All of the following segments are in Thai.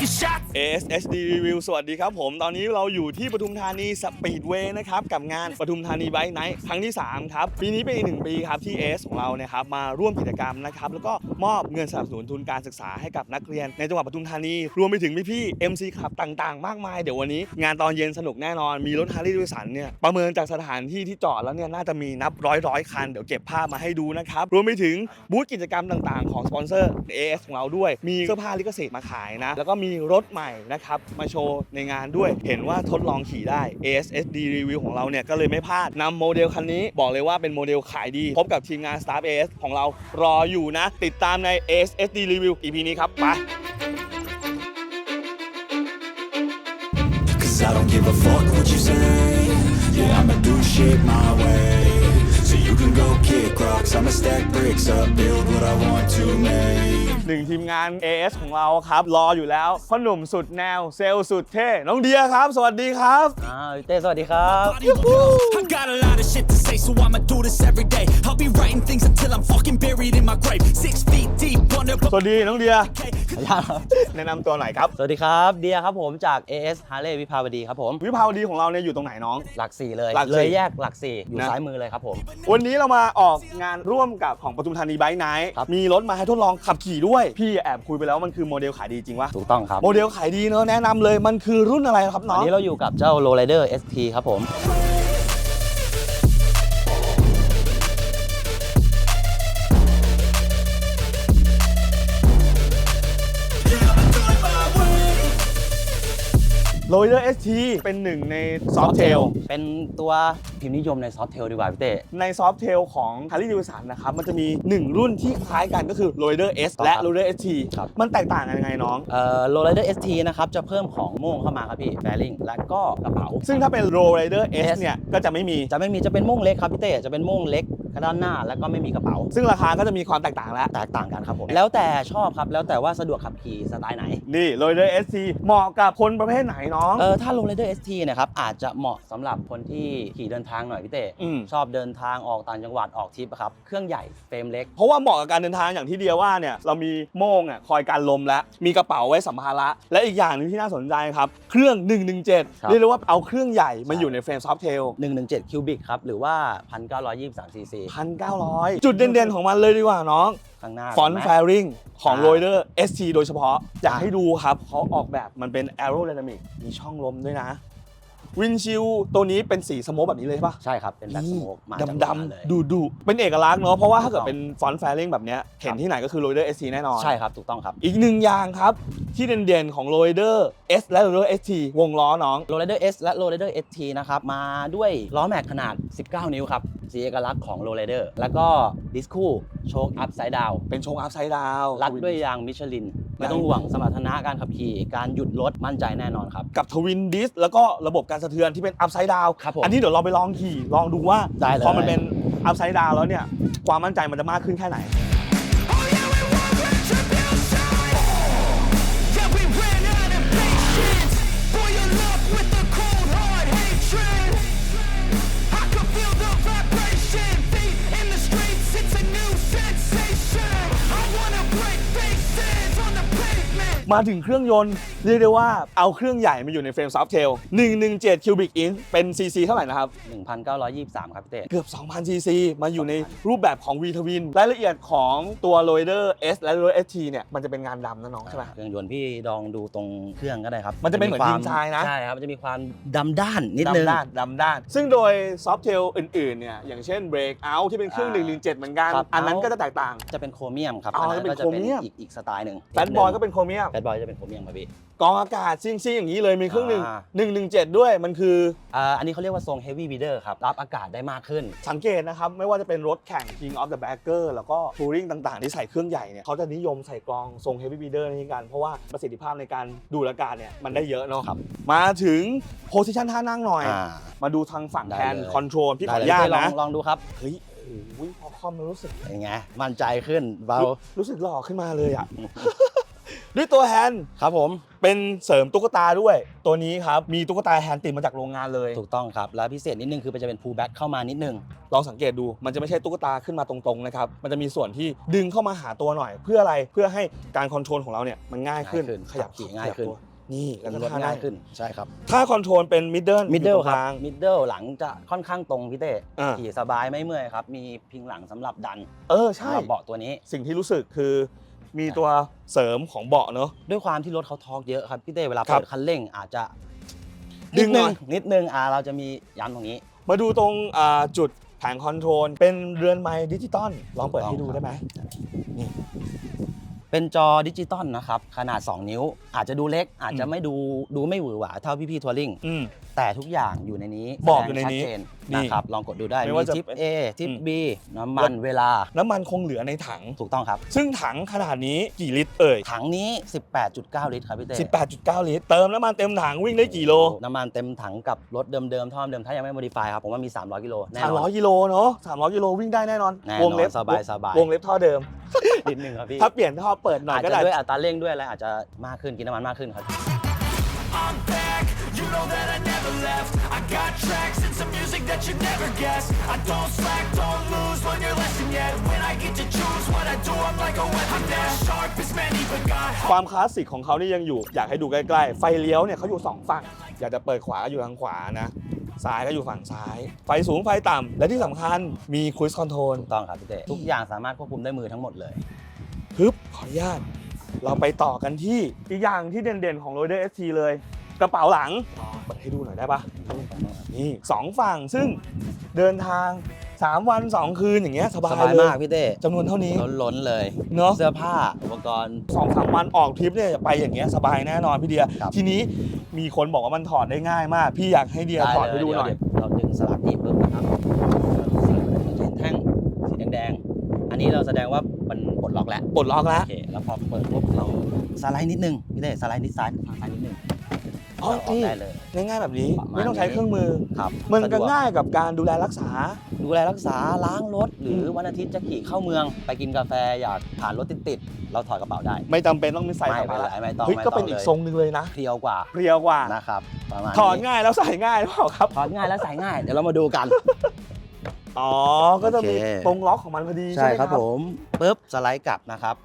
a shot ASSD Review สวัสดีครับผม ตอนนี้เราอยู่ที่ปทุมธานีสปีดเวย์นะครับ กับงานปทุมธานีไบค์ไนท์ครั้งที่ 3 ครับ ปีนี้เป็นอีกหนึ่งปีครับที่ AS ของเราเนี่ยครับ มาร่วมกิจกรรมนะครับ แล้วก็มอบเงินสนับสนุนทุนการศึกษาให้กับนักเรียน ในจังหวัดปทุมธานี รวมไปถึงพี่ๆ MC ขับต่างๆ มากมาย เดี๋ยววันนี้ งานตอนเย็นสนุกแน่นอน มีรถฮาร์ลีย์ดสันเนี่ยประเมินจากสถานที่ที่จอดแล้วเนี่ยน่าจะมีนับร้อยร้อยคัน เดี๋ยวเก็บภาพมาให้ดูนะครับ รวมไปถึงบูธกิจกรรมต่าง ๆ ของสปอนเซอร์ AS ของเราด้วย มีเสื้อผ้าลิขสิทธิ์มาขายนะ แล้วก็มีรถใหม่ม่นะครับมาโชว์ในงานด้วยเห็นว่าทดลองขี่ได้ ASSD Review ของเราเนี่ยก็เลยไม่พลาดนำโมเดลคันนี้บอกเลยว่าเป็นโมเดลขายดี พบกับทีมงาน Staff AS ของเรารออยู่นะ ติดตามใน ASSD Review EP นี้ครับไป Cause I don't give a fuck what you say. Yeah, I'ma do shit my way. So you can go kick rocks, I'ma stack bricks up, build what I want to make. หนึ่งทีมงาน AS ของเราครับ รออยู่แล้วพ่อหนุ่มสุดแนว เซลล์สุดเท่ น้องเดียครับ สวัสดีครับ อ่าพี่เต้สวัสดีครับ I got a lot of shit to say, so I'ma do this every day. I'll be writing things until I'm fucking buried in my grave. Six feet deep under. สวัสดีน้องเดียแนะนำตัวหน่อยครับสวัสดีครับเดียครับผมจาก AS Harley วิภาวดีครับผม วิภาวดีของเราเนี่ยอยู่ตรงไหนน้อง หลักสี่เลยหลักสี่เลยแยกหลักสี่อยู่นะ ซ้ายมือเลยครับผม วันนี้เรามาออกงานร่วมกับของปทุมธานีไบค์ไนท์ครับ มีรถมาให้ทดลองขับขี่ด้วย พี่แอบคุยไปแล้วมันคือโมเดลขายดีจริงวะถูกต้องครับโมเดลขายดีเนอะแนะนำเลยมันคือรุ่นอะไรครับน้วัอนงนี้เราอยู่กับเจ้า Lowrider ST ครับผมโยเดอร์เอสทีเป็นหนึ่งในซอฟเทลเป็นตัวพิมพ์นิยมในซอฟเทลดีกว่าพี่เต้ในซอฟเทลของ Harley Davidson นะครับ มันจะมี 1 รุ่นที่คล้ายกันก็คือ r o i d e r S และ r o i d e r ST ครับ มันแตกต่างกันยังไงน้อง เอ่อ Lowrider ST นะครับจะเพิ่มของโม่งเข้ามาครับพี่แฟริงและก็กระเป๋าซึ่งถ้าเป็น r o i d e r S S เนี่ยก็จะไม่มี จะไม่มีจะเป็นโม่งเล็กครับพี่เต้จะเป็นโม่งเล็ก ด้านหน้าแล้วก็ไม่มีกระเป๋า ซึ่งราคาก็จะมีความแตกต่างแล้ว แตกต่างกันครับผม แล้วแต่ชอบครับ แล้วแต่ว่าสะดวกขับขี่สไตล์ไหน นี่ r o i d e r ST เหมาะกับคนประเภทไหนน้อง เออ ถ้า Lowrider ST เนะครับอาจจะเหมาะสำหรับคนที่ขี่เดินทางหน่อยพี่เต้อืม ชอบเดินทางออกต่างจังหวัดออกทริปอะครับ เครื่องใหญ่เฟรมเล็ก เพราะว่าเหมาะกับการเดินทางอย่างที่เดียว่าเนี่ยเรามีโม่งอะคอยการลมและมีกระเป๋าไว้สัมภาระและอีกอย่างหนึงที่น่าสนใจครับเครื่อง 117ครับเรียกได้ว่าเอาเครื่องใหญ่มาอยู่ในเฟรมซอฟเทล 117คิวบิกครับ หรือว่า 1923ซีซี1,900 จุดเด่นๆของมันเลยดีกว่าน้อง ข้างหน้าฟอนต์เห็แฟนไหมริงของอ่าโรยเดอร์ ST โดยเฉพาะ อยากให้ดูครับเขาออกแบบมันเป็น aerodynamic มีช่องลมด้วยนะ วินชิลตัวนี้เป็นสีสโมกแบบนี้เลยใช่ปะ ใช่ครับ เป็นแบ็คสโมกมาจากดำโรงงานเลยๆดูดูๆเป็นเอกลักษณ์เนาะเพราะว่าถ้าเกิดถูกต้องเป็นฟอนต์แฟริงแบบเนี้ยเห็นที่ไหนก็คือโรยเดอร์ ST แน่นอน ใช่ครับ ถูกต้องครับอีกหนึ่งอย่างครับ ที่เด่นๆของโรยเดอร์ S และโรยเดอร์ ST วงล้อน้อง Lowrider S และ Lowrider ST นะครับ มาด้วยล้อแม็กขนาด 19 นิ้วครับ สีเอกลักษณ์ของ Lowrider แล้วก็ดิสคู่โชคอัพไซด์ดาวเป็นโชงอัพไซด์ดาว รัดด้วยยางมิชลิน ไม่ต้องห่วงสมรรถนะการขับขี่ การหยุดรถมั่นใจแน่นอนครับ กับทวินดิสแล้วก็ระบบการสะเทือนที่เป็นอัพไซด์ดาวครับผมอันนี้เดี๋ยวเราไปลองขี่ลองดูว่าได้เลย พอมันเป็นอัพไซด์ดาวแล้วเนี่ยความมั่นใจมันจะมากขึ้นแค่ไหน มาถึงเครื่องยนต์ เรียกได้ว่าเอาเครื่องใหญ่มาอยู่ในเฟรมซอฟเทล117คิวบิกอินเป็น CC เท่าไหร่นะครับ 1923 ครับพี่เต้เกือบ 2,000 cc มาอยู่ในรูปแบบของ V Twin รายละเอียดของตัว r o i d e r S และ r o i d e r ST เนี่ยมันจะเป็นงานดำนะน้องใช่ไหมเครื่องยนต์พี่ลองดูตรงเครื่องก็ได้ครับมันจะเป็นเหมือนควดินทรายนะใช่ครับมันจะมีความดำด้านนิดนึงดำด้านดำด้าน ซึ่งโดยซอฟเทลอื่นๆเนี่ยอย่างเช่น Break Out ที่เป็นเครื่องอ่า117เหมือนกันครับอันนั้นก็จะแตกต่างจะเป็นโครเมียมครับอ๋ออันนั้นก็จะจะเป็นเป็นโครเมียมอีกอีกสไตล์หนึ่งแฟตบอยก็เป็นโครเมียมแฟตบอยจะเป็นโครเมียมครับพี่กองอากาศซิ่งๆอย่างนี้เลยมีเครื่องหนึ่งอ่า117ด้วยมันคืออ่าอันนี้เขาเรียกว่าทรง heavy beater ครับ รับอากาศได้มากขึ้น สังเกตนะครับ ไม่ว่าจะเป็นรถแข่ง King of the Bagger แล้วก็ทัวริงต่างๆ ที่ใส่เครื่องใหญ่เนี่ยเขาจะนิยมใส่กรองทรง Heavy Beater นี้กันเพราะว่าประสิทธิภาพในการดูดอากาศเนี่ยมันได้เยอะเนาะครับมาถึงโพสิชันท่านั่งหน่อยอ่ามาดูทางฝั่งได้แทนเลยคอนโทรลพี่ขออได้นุญาตเลยลอนะงลองดูครับเฮ้ยโอ้ยพอคอมมันรู้สึกเป็นไงมั่นใจขึ้นเบารู้รู้สึกหล่อขึ้นมาเลยอะ ด้วยตัวแฮนด์ครับผม เป็นเสริมตุ๊กตาด้วย ตัวนี้ครับมีตุ๊กตาแฮนด์ติดมาจากโรงงานเลย ถูกต้องครับ แล้วพิเศษนิดนึงคือมันจะเป็น pull back เข้ามานิดนึง ลองสังเกตดูมันจะไม่ใช่ตุ๊กตาขึ้นมาตรงๆนะครับ มันจะมีส่วนที่ดึงเข้ามาหาตัวหน่อย เพื่ออะไรเพื่อให้การคอนโทรลของเราเนี่ยมันง่ายขึ้นง่ายขึ้นขยับขับขี่ง่ายขึ้นขบตัวนี่แล้วมันก็ลดท่าง่ายได้ขึ้นใช่ครับถ้าคอนโทรลเป็นมิดเดิล middle ครับกลาง middle หลังจะค่อนข้างตรงพี่เต้อ่า ขี่สบายไม่เมื่อยครับ มีพิงหลังสำหรับดันเออใช่สำหรับเบาะตัวนี้ สิ่งที่รู้สึกคือ มีตัวเสริมของเบาะเนอะ ด้วยความที่รถเขาทอร์กเยอะครับพี่เต้เวลาครับเปิดคันเร่งอาจจะดึนิงดหน่นึองยนิดนึงอ่าเราจะมีย้ำตรงนี้ มาดูตรงอ่าจุดแผงคอนโทรล เป็นเรือนไม้ดิจิตอลลองเปิดให้ดูได้ไหม เป็นจอดิจิตอลนะครับขนาด 2 นิ้ว อาจจะดูเล็กอาจจะไม่ดูดูไม่หวือหวาเท่าพี่ๆทัวริงอืม แต่ทุกอย่างอยู่ในนี้บอกอยู่ในนี้ แสดงชัดเจ นนี่นะครับลองกดดูได้ไม่มีว่าจะทิป เป็น A ทิป อืม B น้ำมันเวลาน้ำมันคงเหลือในถัง ถูกต้องครับ ซึ่งถังขนาดนี้กี่ลิตรเอ่ย ถังนี้ 18.9 ลิตรครับพี่เต้18.9 ลิตร เติมน้ำมันเต็มถังวิ่งได้กี่โลน้ำมันเต็มถังกับรถเดิมๆท่อเดิมถ้ายังไม่โมดิฟายครับ ผมว่ามี 300 กิโลแน่นอน300กิโลเนาะ300กิโลวิ่งได้แน่นอน แน่นอนวงเล็บสบายสบายวงเล็บท่อเดิม นิดนึงครับพี่ถ้าเปลี่ยนท่อเปิดหน่อยอาจก็จะได้ ด้วยอัตราเร่งด้วยอะไรอาจจะมากขึ้นกินน้ำมันมากขึ้นครับ I'm back, you know that I never left I got tracks and some music that you never guess I don't slack, don't lose, learn your lesson yet When I get to choose what I do, I'm like a weapon I'm not sharp as many, but got ความคลาสสิกของเขานี่ยังอยู่ อยากให้ดูใกล้ๆ ไฟเลี้ยวเนี่ยเขาอยู่สองฝั่ง อยากจะเปิดขวาก็อยู่ทางขวานะ ซ้ายก็อยู่ฝั่งซ้าย ไฟสูงไฟต่ำ และที่สำคัญมีค u ิ z คอนโทรลถูกต้องครับพี่เต้ทุกอย่างสามารถควบคุมด้วยมือทั้งหมดเลย ฮึบขออนุญาต เราไปต่อกันที่อีกอย่างที่เด่นๆของ r o เดอร์ ST เลย กระเป๋าหลังเปิดให้ดูหน่อยได้ปะนี่สองฝั่งซึ่งเดินทาง 3 วัน 2 คืนอย่างเงี้ยสบาสยบายเลยมากพี่เต้จำนวนเท่านี้ ล้นล้นๆเลย เนาะเสื้อผ้าอุปกรณ์ สองสามวันออกทริปเนี่ยไปอย่างเงี้ยสบายแน่นอนพี่เดีย ครับ ทีนี้มีคนบอกว่ามันถอดได้ง่ายมาก พี่อยากให้เดียถอดให้ดูหน่อยเเราดึงสลักนี่ปุ๊บนะครับเห็นแท่งสีแดงๆอันนี้เราแสดงว่ามันปลดล็อกแล้วปลดล็อกแล้วโอเคแล้วพอเปิดปุ๊บเราสไลด์นิดนึงพี่เต้สไลด์นิดซ้ายทางซ้ายนิดนึง อ๋อเราออกนี่ ได้เลย ง่ายๆแบบนี้ประมาณไม่ต้องใช้เครื่องมือ ครับมันสะดก็วง่ายกับการดูแลรักษา ดูแลรักษาล้างรถ หรืออม วันอาทิตย์จะขี่เข้าเมือง ไปกินกาแฟอยากผ่านรถติดๆเราถอดกระเป๋าได้ไม่จำเป็นต้องมีใส่ไม่สัมภาระไม่ไม่ต้องเฮ้ยไม่ก็ต้องเป็นอีกเลยทรงหนึ่งเลยนะเพรียวกว่าเพรียวกว่า นะครับประมาณถอดนี้ง่ายแล้วใส่ง่ายหรือเปล่าครับ ถอดง่ายและใส่ง่ายเดี๋ยวเรามาดูกัน อ๋อ ก็จะมีโอเค ตรงล็อกของมันพอดีใช่ใช่ไหมครับผมปุ๊บสไลด์กลับนะครับ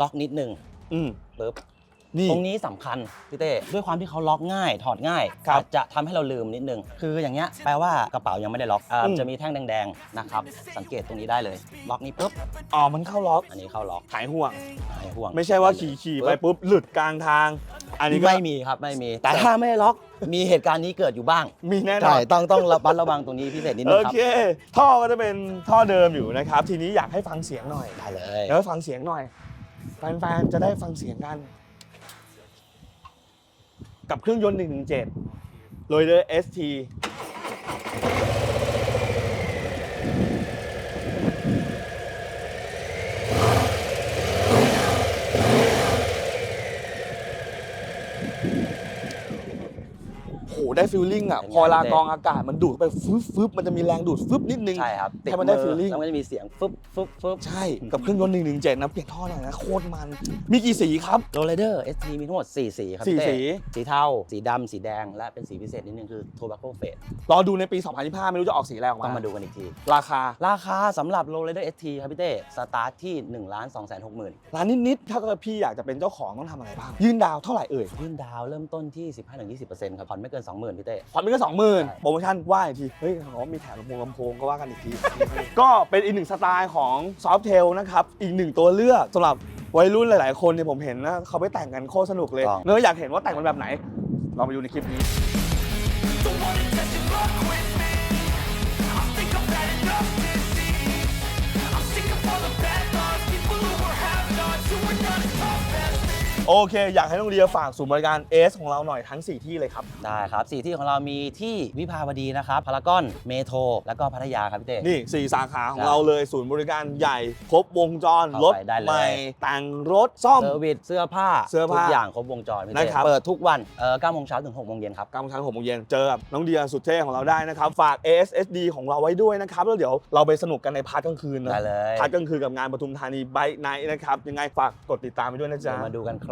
ล็อกนิดนึงอืม ปุ๊บ นี่ ตรงนี้สำคัญพี่เต้ด้วยความที่เขาล็อกง่าย ถอดง่ายครับอาจจะทำให้เราลืมนิดนึง คืออย่างเงี้ยแปลว่ากระเป๋ายังไม่ได้ล็อกอ่าอืมจะมีแท่งแดงๆนะครับ สังเกตตรงนี้ได้เลย ล็อกนี้ปุ๊บ อ๋อ มันเข้าล็อกอันนี้เข้าล็อกหายห่วง หายห่วงไม่ใช่ว่าขี่ขี่ๆไปปุ๊บหลุดกลางทาง อันนี้ก็ไม่มีครับไม่มี แต่ถ้าไม่ได้ล็อก มีเหตุการณ์นี้เกิดอยู่บ้างมีแน่นอใช่น ต้องต้องระมัดระวังตรงนี้พิเศษนิดนึโองครับเค ท่อก็จะเป็นท่อเดิมอยู่นะครับ ทีนี้อยากให้ฟังเสียงหน่อยได้เลย เดี๋ยวให้ฟังเสียงหน่อย แฟนๆ จะได้ฟังเสียงกัน กับเครื่องยนต์ 117 โรยเดอร์ ST ได้ฟิลลิ่งอะ พอลากรองอากาศมันดูดไปฟึบฟึบมันจะมีแรงดูดฟึบนิดนึง ใช่ครับติให้มันได้อ feeling แล้วมันจะมีเสียงฟึบฟึบฟึบใช่ กับเครื่องยนต์117นะ เปลี่ยนท่อหน่อยนะ โคตรมัน มีกี่สีครับ โรลเดอร์ ST มีทั้งหมด 4 สีครับสี่พี่เต้สี สีเทา สีดำ สีแดง และเป็นสีพิเศษนิดนึงคือ Tobacco Fade รอดูในปี 2025 ไม่รู้จะออกสีอะไรออกต้อมางมาดูกันอีกที ราคา ราคาสำหรับ Roll Rider ST ครับพี่เต้สตาร์ทที่1นึ่งล้านสองแสนหกหมื่นร้านนิดๆถ้าเกิดพี่อยากจะเป็นเจ้าของต้องทำอะไรบ้าง ยื่นดาวเท่าไหร่เอ่ย ยื่นดาวเริ่มต้นที่ 15-20%ครับผ่อนไม่เกิน20,000พี่เต้ผ่อนไม่เกินสองหมื่นใช่โปรโมชั่นว่าอีกที เฮ้ยเขามีแถมลำโพงลำโพงก็ว่ากันอีกที ก็เป็นอีกหนึ่งสไตล์ของซอฟเทลนะครับ อีกหนึ่งตัวเลือกสำหรับวัยรุ่นหลาย ๆ คนเนี่ยผมเห็นนะเขาไปแต่งกันโคตรสนุกเลยต้องเนื้ออยากเห็นว่าแต่งมันแบบไหนเราไปดูในคลิปนี้ โอเค อยากให้น้องเดียฝากศูนย์บริการเอสของเราหน่อยทั้ง 4 ที่เลยครับ ได้ครับสีที่ของเรามีที่วิภาวดีนะครับพารากอนเมโทรแล้วก็พัทยาครับพี่เต้ นี่ 4 สาขาของใช่เราเลยศูนย์บริการใหญ่ครบวงจรเข้ารถไปได้เลย ใหม่แต่งรถซ่อม เซอร์วิสเสื้อผ้าเสื้อผ้าทุกอย่างครบวงจรพี่เต้นะครับ เปิดทุกวันเอ่อ9โมงเช้าถึง6โมงเย็นครับกำชันหกโมงเย็นเจอกับน้องเดียสุดเท่ของเราได้นะครับ ฝาก ASSD ของเราไว้ด้วยนะครับ แล้วเดี๋ยวเราไปสนุกกันในพาร์ทกลางคืนนะได้เลยพาร์ทกลางคืนกับงานปทุมธานีไบค์ไนท์นะครับ ยังไงฝากกดติดตามไปด้วยนะจ๊ะ เดี๋ยวมาดูกันคค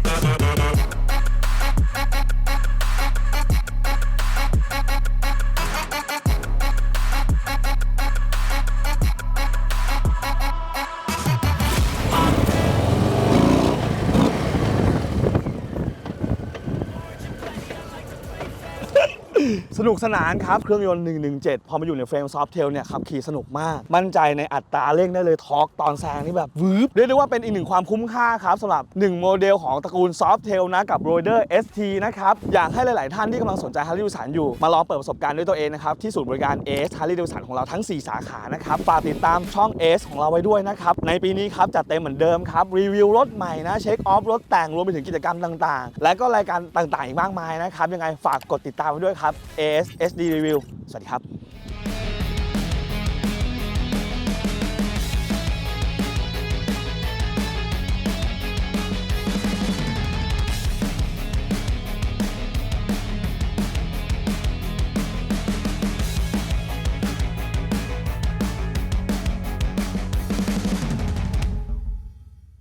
สนุกสนานครับ เครื่องยนต์ 117 พอมาอยู่ในเฟรมซอฟเทลเนี่ยขับขี่สนุกมาก มั่นใจในอัตราเร่งได้เลยทอร์กตอนแซงนี่แบบวืบเรียกได้ว่าเป็นอีกหนึ่งความคุ้มค่าครับสำหรับ 1 โมเดลของตระกูลซอฟเทลนะกับ r o d e r ST นะครับ อยากให้หลาย ๆ ท่านที่กำลังสนใจฮาร์ l ี y ด v สันอยู่ มาลองเปิดประสบการณ์ด้วยตัวเองนะครับ ที่ศูนย์บริการ AS ฮาร์ l ี y ด v สันของเราทั้ง 4 สาขานะครับฝากติดตามช่อง AS ของเราไว้ด้วยนะครับในปีนี้ครับจัดเต็มเหมือนเดิมครับรีวิวรถใหม่นะเช็คออฟรถแต่งรวมไปถึงกิจกรรมต่าง ๆ และก็รายการต่าง ๆ อีกมากมายนะครับยังไงฝากกดติดตามไว้ด้วยครับ AS SD Review สวัสดีครับ